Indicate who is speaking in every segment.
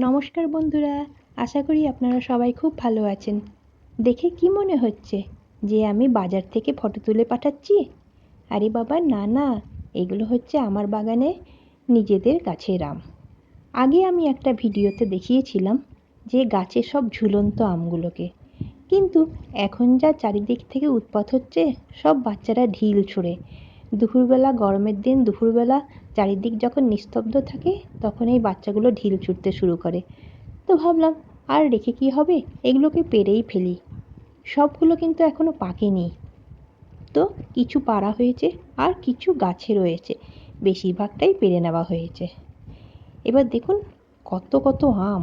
Speaker 1: নমস্কার বন্ধুরা, আশা করি আপনারা সবাই খুব ভালো আছেন। দেখে কি মনে হচ্ছে যে আমি বাজার থেকে ফটো তুলে পাঠাচ্ছি? আরে বাবা, না না, এগুলো হচ্ছে আমার বাগানে নিজেদের গাছের আম। আগে আমি একটা ভিডিওতে দেখিয়েছিলাম যে গাছে সব ঝুলন্ত আমগুলোকে। কিন্তু এখন যা চারিদিক থেকে উৎপাত হচ্ছে, সব বাচ্চারা ঢিল ছুঁড়ে। দুপুরবেলা, গরমের দিন দুপুরবেলা চারিদিক যখন নিস্তব্ধ থাকে, তখন এই বাচ্চাগুলো ঢিল ছুটতে শুরু করে। তো ভাবলাম, আর রেখে কী হবে? এগুলোকে পেরেই ফেলি। সবগুলো কিন্তু এখনও পাকেনি তো কিছু পাড়া হয়েছে আর কিছু গাছে রয়েছে। বেশিরভাগটাই পেরে নেওয়া হয়েছে। এবার দেখুন, কত কত আম।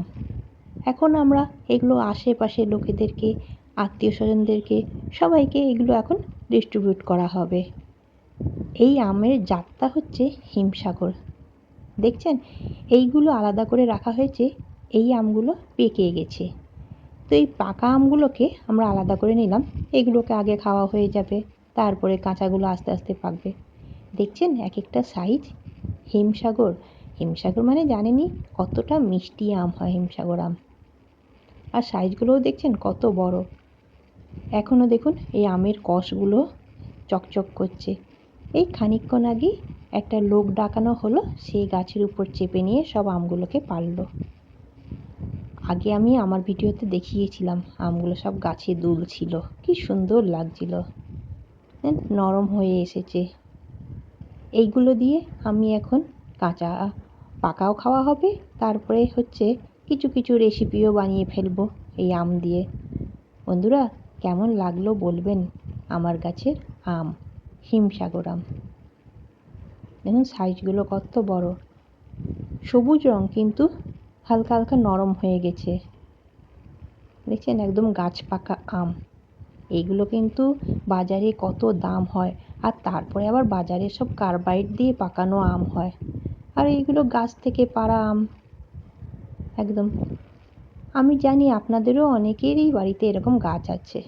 Speaker 1: এখন আমরা এগুলো আশেপাশে লোকেদেরকে, আত্মীয় স্বজনদেরকে, সবাইকে এগুলো এখন ডিস্ট্রিবিউট করা হবে। এই আমের জাতটা হচ্ছে হিমসাগর। দেখছেন? এইগুলো আলাদা করে রাখা হয়েছে, এই আমগুলো পেকে গেছে। তো এই পাকা আমগুলোকে আমরা আলাদা করে নিলাম, এগুলোকে আগে খাওয়া হয়ে যাবে, তারপরে কাঁচাগুলো আস্তে আস্তে পাকবে। দেখছেন? এক একটা সাইজ হিমসাগর। হিমসাগর মানে জানেনই, কতটা মিষ্টি আম হয় হিমসাগর আম। আর সাইজগুলোও দেখছেন কত বড়। এখনও দেখুন, এই আমের কষগুলো চকচক করছে। এই খানিকক্ষণ আগেই একটা লোক ডাকানো হলো, সেই গাছের উপর চেপে নিয়ে সব আমগুলোকে পারল আগে আমি আমার ভিডিওতে দেখিয়েছিলাম, আমগুলো সব গাছে দুলছিল কি সুন্দর লাগছিল। নরম হয়ে এসেছে। এইগুলো দিয়ে আমি এখন কাঁচা পাকাও খাওয়া হবে, তারপরে হচ্ছে কিছু কিছু রেসিপিও বানিয়ে ফেলব এই আম দিয়ে। বন্ধুরা, কেমন লাগল বলবেন আমার গাছের আম? হিমসাগর আম দেখুন সাইজগুলো কত বড়। সবুজ রং কিন্তু হালকা হালকা নরম হয়ে গেছে। দেখছেন একদম গাছ পাকা আম। এগুলো কিন্তু বাজারে কত দাম হয় আর তারপরে আবার বাজারে সব কার্বাইড দিয়ে পাকানো আম হয়। আর এইগুলো গাছ থেকে পাড়া আম। একদম। আমি জানি আপনাদেরও অনেকেরই বাড়িতে এরকম গাছ আছে।